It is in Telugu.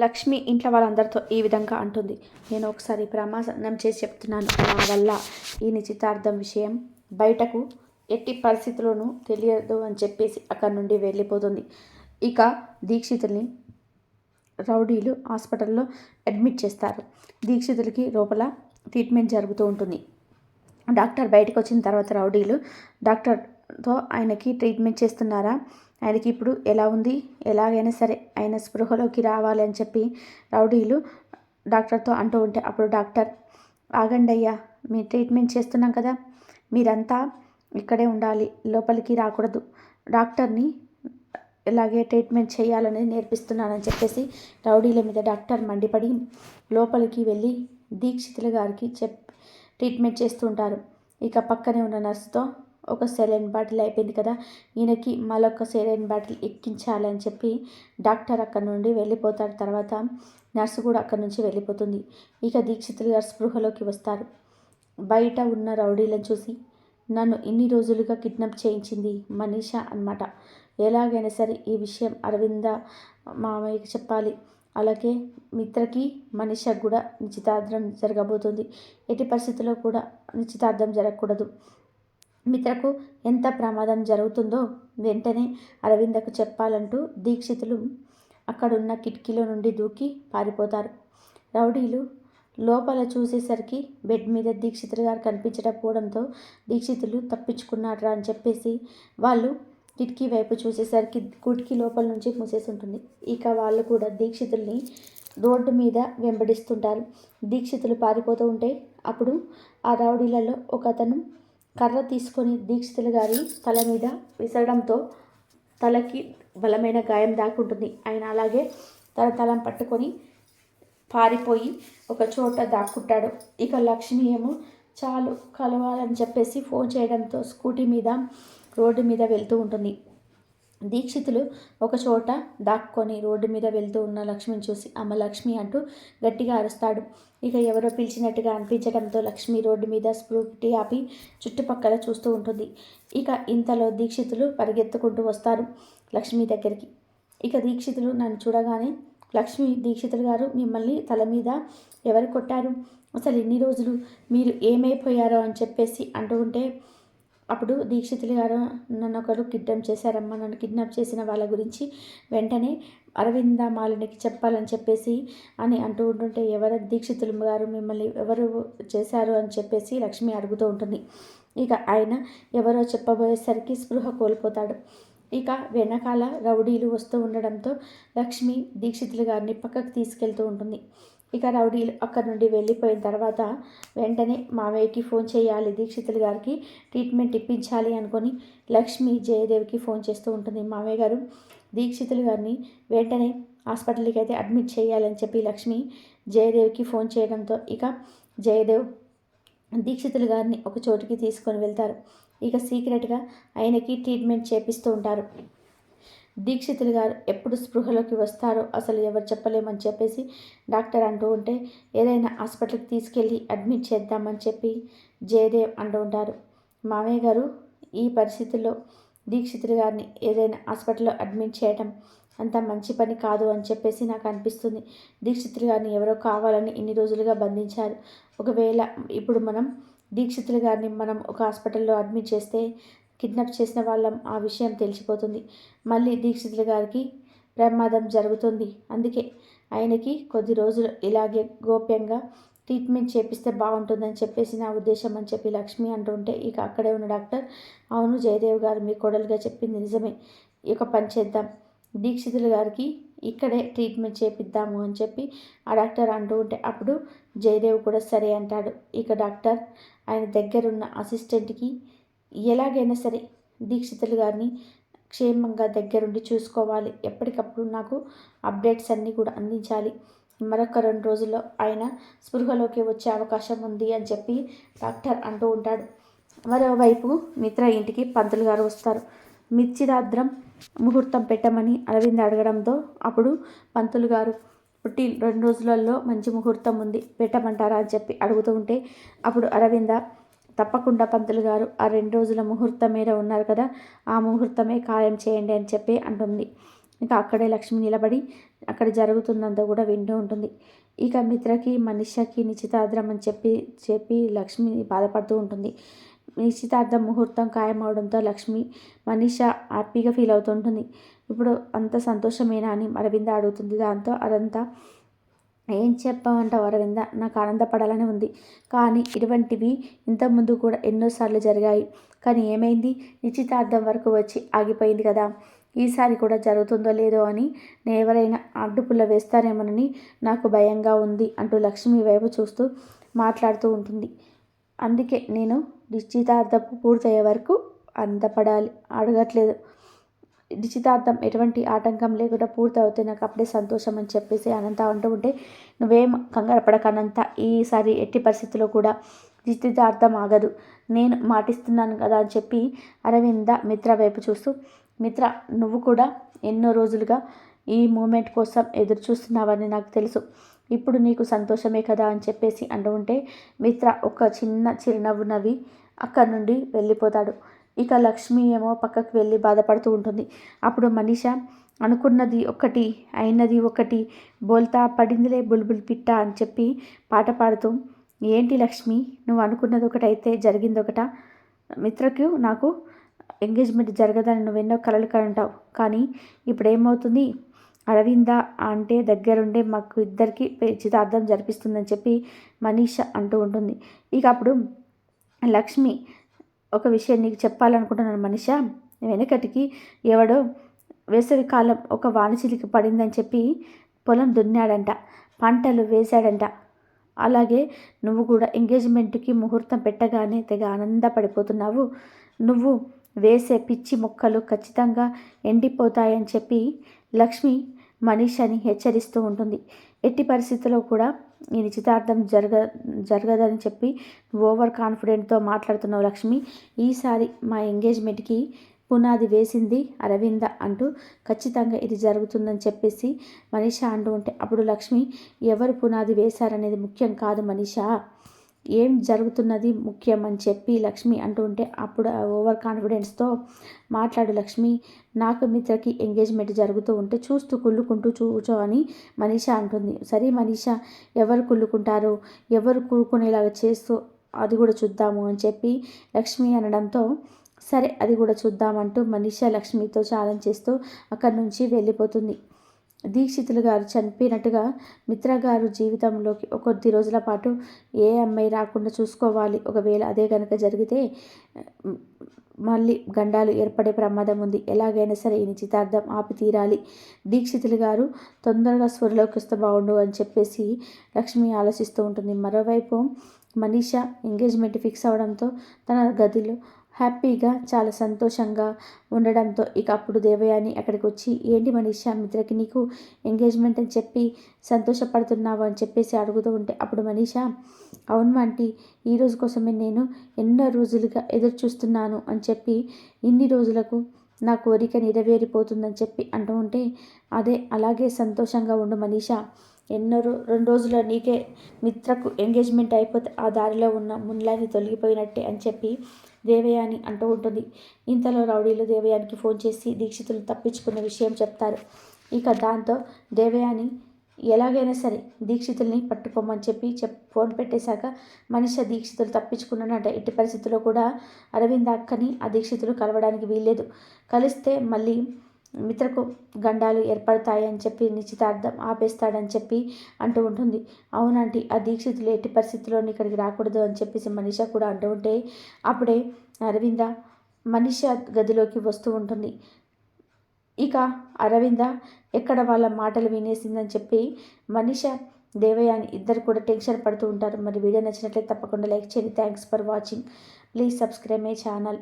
లక్ష్మి ఇంట్లో వాళ్ళందరితో ఈ విధంగా అంటుంది. నేను ఒకసారి ప్రమాణం చేసి చెప్తున్నాను. నా వల్ల ఈ నిశ్చితార్థం విషయం బయటకు ఎట్టి పరిస్థితుల్లోనూ తెలియదు అని చెప్పేసి అక్కడి నుండి వెళ్ళిపోతుంది. ఇక దీక్షితుల్ని రౌడీలు హాస్పిటల్లో అడ్మిట్ చేస్తారు. దీక్షితులకి లోపల ట్రీట్మెంట్ జరుగుతూ ఉంటుంది. డాక్టర్ బయటకు వచ్చిన తర్వాత రౌడీలు డాక్టర్తో ఆయనకి ట్రీట్మెంట్ చేస్తున్నారా? ఆయనకి ఇప్పుడు ఎలా ఉంది? ఎలాగైనా సరే ఆయన స్పృహలోకి రావాలి అని చెప్పి రౌడీలు డాక్టర్తో అంటూ ఉంటే అప్పుడు డాక్టర్ ఆగండి అయ్యా మీ ట్రీట్మెంట్ చేస్తున్నాం కదా మీరంతా ఇక్కడే ఉండాలి లోపలికి రాకూడదు. డాక్టర్ని ఇలాగే ట్రీట్మెంట్ చేయాలని నేర్పిస్తున్నానని చెప్పేసి రౌడీల మీద డాక్టర్ మండిపడి లోపలికి వెళ్ళి దీక్షితుల గారికి చెప్ ట్రీట్మెంట్ చేస్తుంటారు ఇక పక్కనే ఉన్న నర్సుతో ఒక సెలైన్ బాటిల్ అయిపోయింది కదా ఈయనకి మరొక సెలైన్ బాటిల్ ఎక్కించాలని చెప్పి డాక్టర్ అక్కడ నుండి వెళ్ళిపోతారు. తర్వాత నర్సు కూడా అక్కడ నుంచి వెళ్ళిపోతుంది. ఇక దీక్షితులు గారు స్పృహలోకి వస్తారు. బయట ఉన్న రౌడీలను చూసి నన్ను ఇన్ని రోజులుగా కిడ్నాప్ చేయించింది మనీషా అన్నమాట. ఎలాగైనా సరే ఈ విషయం అరవింద మామయ్యకి చెప్పాలి. అలాగే మిత్రకి మనిషకు కూడా నిశ్చితార్థం జరగబోతుంది. ఎట్టి పరిస్థితుల్లో కూడా నిశ్చితార్థం జరగకూడదు. మిత్రకు ఎంత ప్రమాదం జరుగుతుందో వెంటనే అరవిందకు చెప్పాలంటూ దీక్షితులు అక్కడున్న కిటికీలో నుండి దూకి పారిపోతారు. రౌడీలు లోపల చూసేసరికి బెడ్ మీద దీక్షితులు గారు కనిపించకపోవడంతో దీక్షితులు తప్పించుకున్నారా అని చెప్పేసి వాళ్ళు కిటికీ వైపు చూసేసరికి కిటికీ లోపల నుంచి మూసేసి ఉంటుంది ఇక వాళ్ళు కూడా దీక్షితుల్ని రోడ్డు మీద వెంబడిస్తుంటారు. దీక్షితులు పారిపోతూ ఉంటే అప్పుడు ఆ రౌడీలలో ఒక అతను కర్ర తీసుకొని దీక్షితులు గారి తల మీద విసరడంతో తలకి బలమైన గాయం దాక్కుంటుంది. ఆయన అలాగే తన తలం పట్టుకొని పారిపోయి ఒక చోట దాక్కుంటాడు. ఇక లక్ష్మి ఏమో చాలు కలవాలని చెప్పేసి ఫోన్ చేయడంతో స్కూటీ మీద రోడ్డు మీద వెళ్తూ ఉంటుంది. దీక్షితులు ఒక చోట దాక్కొని రోడ్డు మీద వెళ్తూ ఉన్న లక్ష్మిని చూసి అమ్మ లక్ష్మి అంటూ గట్టిగా అరుస్తాడు. ఇక ఎవరో పిలిచినట్టుగా అనిపించడంతో లక్ష్మి రోడ్డు మీద స్ఫూర్తి ఆపి చుట్టుపక్కల చూస్తూ ఉంటుంది. ఇక ఇంతలో దీక్షితులు పరిగెత్తుకుంటూ వస్తారు లక్ష్మి దగ్గరికి. ఇక దీక్షితులు నన్ను చూడగానే లక్ష్మి దీక్షితులు గారు మిమ్మల్ని తల మీద ఎవరు కొట్టారు? అసలు ఎన్ని రోజులు మీరు ఏమైపోయారో అని చెప్పేసి అంటూ ఉంటే అప్పుడు దీక్షితులు గారు నన్ను ఒకరు కిడ్నాప్ చేశారమ్మా. నన్ను కిడ్నాప్ చేసిన వాళ్ళ గురించి వెంటనే అరవింద మాలినికి చెప్పాలని చెప్పేసి అని అంటూ ఉంటుంటే ఎవరు దీక్షితులు గారు మిమ్మల్ని ఎవరు చేశారు అని చెప్పేసి లక్ష్మి అడుగుతూ ఉంటుంది. ఇక ఆయన ఎవరో చెప్పబోయేసరికి స్పృహ కోల్పోతాడు. ఇక వెనకాల రౌడీలు వస్తూ ఉండడంతో లక్ష్మి దీక్షితులు గారిని పక్కకు తీసుకెళ్తూ ఉంటుంది. ఇక రౌడీలు అక్కడి నుండి వెళ్ళిపోయిన తర్వాత వెంటనే మావయ్యకి ఫోన్ చేయాలి. దీక్షితులు గారికి ట్రీట్మెంట్ ఇప్పించాలి అనుకొని లక్ష్మి జయదేవికి ఫోన్ చేస్తూ ఉంటుంది. మావయ్య గారు దీక్షితులు గారిని వెంటనే హాస్పిటల్కి అయితే అడ్మిట్ చేయాలని చెప్పి లక్ష్మి జయదేవికి ఫోన్ చేయడంతో ఇక జయదేవ్ దీక్షితులు గారిని ఒక చోటుకి తీసుకొని వెళ్తారు. ఇక సీక్రెట్గా ఆయనకి ట్రీట్మెంట్ చేపిస్తూ ఉంటారు. దీక్షితులు గారు ఎప్పుడు స్పృహలోకి వస్తారో అసలు ఎవరు చెప్పలేమని చెప్పేసి డాక్టర్ అంటూ ఉంటే ఏదైనా హాస్పిటల్కి తీసుకెళ్ళి అడ్మిట్ చేద్దామని చెప్పి జయదేవ్ అంటూ ఉంటారు. మామయ్య గారు ఈ పరిస్థితుల్లో దీక్షితులు గారిని ఏదైనా హాస్పిటల్లో అడ్మిట్ చేయడం అంత మంచి పని కాదు అని చెప్పేసి నాకు అనిపిస్తుంది. దీక్షితులు గారిని ఎవరో కావాలని ఇన్ని రోజులుగా బంధించారు. ఒకవేళ ఇప్పుడు మనం దీక్షితులు గారిని మనం ఒక హాస్పిటల్లో అడ్మిట్ చేస్తే కిడ్నాప్ చేసిన వాళ్ళం ఆ విషయం తెలిసిపోతుంది. మళ్ళీ దీక్షితుల గారికి ప్రమాదం జరుగుతుంది. అందుకే ఆయనకి కొద్ది రోజులు ఇలాగే గోప్యంగా ట్రీట్మెంట్ చేపిస్తే బాగుంటుందని చెప్పేసి నా ఉద్దేశం అని చెప్పి లక్ష్మి అంటుంటే ఇక అక్కడే ఉన్న డాక్టర్ అవును జయదేవ్ గారు మీ కొడలుగా చెప్పింది నిజమే ఇక పని చేద్దాం. దీక్షితుల గారికి ఇక్కడే ట్రీట్మెంట్ చేపిద్దాము అని చెప్పి ఆ డాక్టర్ అంటూ ఉంటే అప్పుడు జయదేవ్ కూడా సరే అంటాడు. ఇక డాక్టర్ ఆయన దగ్గరున్న అసిస్టెంట్కి ఎలాగైనా సరే దీక్షితులు గారిని క్షేమంగా దగ్గరుండి చూసుకోవాలి. ఎప్పటికప్పుడు నాకు అప్డేట్స్ అన్నీ కూడా అందించాలి. మరొక రెండు రోజుల్లో ఆయన స్పృహలోకి వచ్చే అవకాశం ఉంది అని చెప్పి డాక్టర్ అంటూ ఉంటాడు. మరోవైపు మిత్ర ఇంటికి పంతులు గారు వస్తారు. మిర్చిరాద్రం ముహూర్తం పెట్టమని అరవింద్ అడగడంతో అప్పుడు పంతులు గారు పుట్టి రెండు రోజులలో మంచి ముహూర్తం ఉంది పెట్టమంటారా? అని చెప్పి అడుగుతూ ఉంటే అప్పుడు అరవింద తప్పకుండా పంతులు గారు ఆ రెండు రోజుల ముహూర్తం మీద ఉన్నారు కదా ఆ ముహూర్తమే ఖాయం చేయండి అని చెప్పి అంటుంది. ఇంకా అక్కడే లక్ష్మి నిలబడి అక్కడ జరుగుతుందంతా కూడా వింటూ ఉంటుంది. ఇక మిత్రకి మనిషకి నిశ్చితార్థం అని చెప్పి చెప్పి లక్ష్మి బాధపడుతూ ఉంటుంది. నిశ్చితార్థం ముహూర్తం ఖాయమవడంతో లక్ష్మి మనీష హ్యాపీగా ఫీల్ అవుతుంటుంది ఇప్పుడు అంత సంతోషమేనా? అని అరవింద అడుగుతుంది. దాంతో అదంతా ఏం చెప్పమంటావు అరవింద? నాకు ఆనందపడాలని ఉంది. కానీ ఇటువంటివి ఇంతకుముందు కూడా ఎన్నోసార్లు జరిగాయి. కానీ ఏమైంది? నిశ్చితార్థం వరకు వచ్చి ఆగిపోయింది కదా. ఈసారి కూడా జరుగుతుందో లేదో అని నేను ఎవరైనా అడ్డుపుల్ల వేస్తారేమోనని నాకు భయంగా ఉంది అంటూ లక్ష్మి వైపు చూస్తూ మాట్లాడుతూ ఉంటుంది. అందుకే నేను నిశ్చితార్థం పూర్తయ్యే వరకు అందపడాలి. అడగట్లేదు. నిశ్చితార్థం ఎటువంటి ఆటంకం లేకుండా పూర్తవుతే నాకు అప్పుడే సంతోషం అని చెప్పేసి అనంత అంటూ ఉంటే నువ్వేం కంగారు పడకనంత ఈసారి ఎట్టి పరిస్థితుల్లో కూడా నిశ్చితార్థం ఆగదు. నేను మాటిస్తున్నాను కదా అని చెప్పి అరవింద మిత్ర వైపు చూస్తూ మిత్ర నువ్వు కూడా ఎన్నో రోజులుగా ఈ మూమెంట్ కోసం ఎదురు చూస్తున్నావని నాకు తెలుసు. ఇప్పుడు నీకు సంతోషమే కదా అని చెప్పేసి అంటూ ఉంటే మిత్ర ఒక చిన్న చిరునవ్వు నవ్వి అక్కడి నుండి వెళ్ళిపోతాడు. ఇక లక్ష్మి ఏమో పక్కకు వెళ్ళి బాధపడుతూ ఉంటుంది. అప్పుడు మనీష అనుకున్నది ఒకటి అయినది ఒకటి బోల్తా పడిందిలే బుల్బుల్ పిట్ట అని చెప్పి పాట పాడుతూ ఏంటి లక్ష్మి నువ్వు అనుకున్నది ఒకటైతే జరిగింది ఒకట మిత్రకు నాకు ఎంగేజ్మెంట్ జరగదని నువ్వు ఎన్నో కలలు కంటావు. కానీ ఇప్పుడు ఏమవుతుంది అరవింద అంటే దగ్గరుండే మాకు ఇద్దరికి చితార్థం జరిపిస్తుందని చెప్పి మనీష అంటూ ఉంటుంది. ఇక అప్పుడు లక్ష్మి ఒక విషయం నీకు చెప్పాలనుకుంటున్నాను మనిష. వెనకటికి ఎవడో వేసవి కాలం ఒక వానచిలికి పడిందని చెప్పి పొలం దున్నాడంట పంటలు వేశాడంట. అలాగే నువ్వు కూడా ఎంగేజ్మెంట్కి ముహూర్తం పెట్టగానే తెగ ఆనందపడిపోతున్నావు. నువ్వు వేసే పిచ్చి మొక్కలు ఖచ్చితంగా ఎండిపోతాయని చెప్పి లక్ష్మి మనీషని హెచ్చరిస్తూ ఉంటుంది. ఎట్టి పరిస్థితుల్లో కూడా ఈ నిశ్చితార్థం జరగ జరగదని చెప్పి ఓవర్ కాన్ఫిడెంట్తో మాట్లాడుతున్నావు లక్ష్మి. ఈసారి మా ఎంగేజ్మెంట్కి పునాది వేసింది అరవింద అంటూ ఖచ్చితంగా ఇది జరుగుతుందని చెప్పేసి మనీష అంటూ ఉంటే అప్పుడు లక్ష్మి ఎవరు పునాది వేశారనేది ముఖ్యం కాదు మనీషా. ఏం జరుగుతున్నది ముఖ్యం అని చెప్పి లక్ష్మి అంటుంటే అప్పుడు ఓవర్ కాన్ఫిడెన్స్తో మాట్లాడు లక్ష్మి నాకు మిత్రకి ఎంగేజ్మెంట్ జరుగుతూ ఉంటే చూస్తూ కుళ్ళుకుంటూ చూచో అని మనీష అంటుంది. సరే మనీష ఎవరు కుళ్ళుకుంటారు? ఎవరు కూరుకునేలాగా చేస్తూ అది కూడా చూద్దాము అని చెప్పి లక్ష్మి అనడంతో సరే అది కూడా చూద్దామంటూ మనీష లక్ష్మితో ఛాలెంజ్ చేస్తూ అక్కడి నుంచి వెళ్ళిపోతుంది. దీక్షితులు గారు చనిపోయినట్టుగా మిత్ర గారు జీవితంలోకి ఒక కొద్ది రోజుల పాటు ఏ అమ్మాయి రాకుండా చూసుకోవాలి. ఒకవేళ అదే కనుక జరిగితే మళ్ళీ గండాలు ఏర్పడే ప్రమాదం ఉంది. ఎలాగైనా సరే ఈ నిశ్చితార్థం ఆపి తీరాలి. దీక్షితులు గారు తొందరగా స్వరలోకి వస్తే బాగుండు అని చెప్పేసి లక్ష్మి ఆలోచిస్తూ ఉంటుంది. మరోవైపు మనీషా ఎంగేజ్మెంట్ ఫిక్స్ అవడంతో తన గదిలో హ్యాపీగా చాలా సంతోషంగా ఉండడంతో ఇక అప్పుడు దేవయాని అక్కడికి వచ్చి ఏంటి మనీష మిత్రకి నీకు ఎంగేజ్మెంట్ అని చెప్పి సంతోషపడుతున్నావు? అని చెప్పేసి అడుగుతూ ఉంటే అప్పుడు మనీష అవును ఆంటీ ఈ రోజు కోసమే నేను ఎన్నో రోజులుగా ఎదురు చూస్తున్నాను అని చెప్పి ఇన్ని రోజులకు నా కోరిక నెరవేరిపోతుందని చెప్పి అంటూ ఉంటే అదే అలాగే సంతోషంగా ఉండు మనీష. ఎన్నో రెండు రోజుల నీకే మిత్రకు ఎంగేజ్మెంట్ అయిపోతే ఆ దారిలో ఉన్న మున్లాని తొలగిపోయినట్టే అని చెప్పి దేవయాని అంటూ ఉంటుంది. ఇంతలో రౌడీలు దేవయానికి ఫోన్ చేసి దీక్షితులు తప్పించుకున్న విషయం చెప్తారు. ఇక దాంతో దేవయాని ఎలాగైనా సరే దీక్షితుల్ని పట్టుకోమని చెప్పి చెప్ ఫోన్ పెట్టేశాక మనిషి దీక్షితులు తప్పించుకున్నాడంట. ఎట్టి పరిస్థితుల్లో కూడా అరవింద్ అక్కని ఆ దీక్షితులు కలవడానికి వీల్లేదు. కలిస్తే మళ్ళీ మిత్రకు గండాలు ఏర్పడతాయి అని చెప్పి నిశ్చితార్థం ఆపేస్తాడని చెప్పి అంటూ ఉంటుంది. అవునంటే ఆ దీక్షితులు ఎట్టి పరిస్థితుల్లో ఇక్కడికి రాకూడదు అని చెప్పేసి మనిష కూడా అంటూ ఉంటే అప్పుడే అరవింద మనిష గదిలోకి వస్తూ ఉంటుంది. ఇక అరవింద ఎక్కడ వాళ్ళ మాటలు వినేసిందని చెప్పి మనిష అని ఇద్దరు కూడా టెన్షన్ పడుతూ ఉంటారు. మరి వీడియో నచ్చినట్లయితే తప్పకుండా లైక్ చేయండి. Thanks for watching. Please subscribe my channel.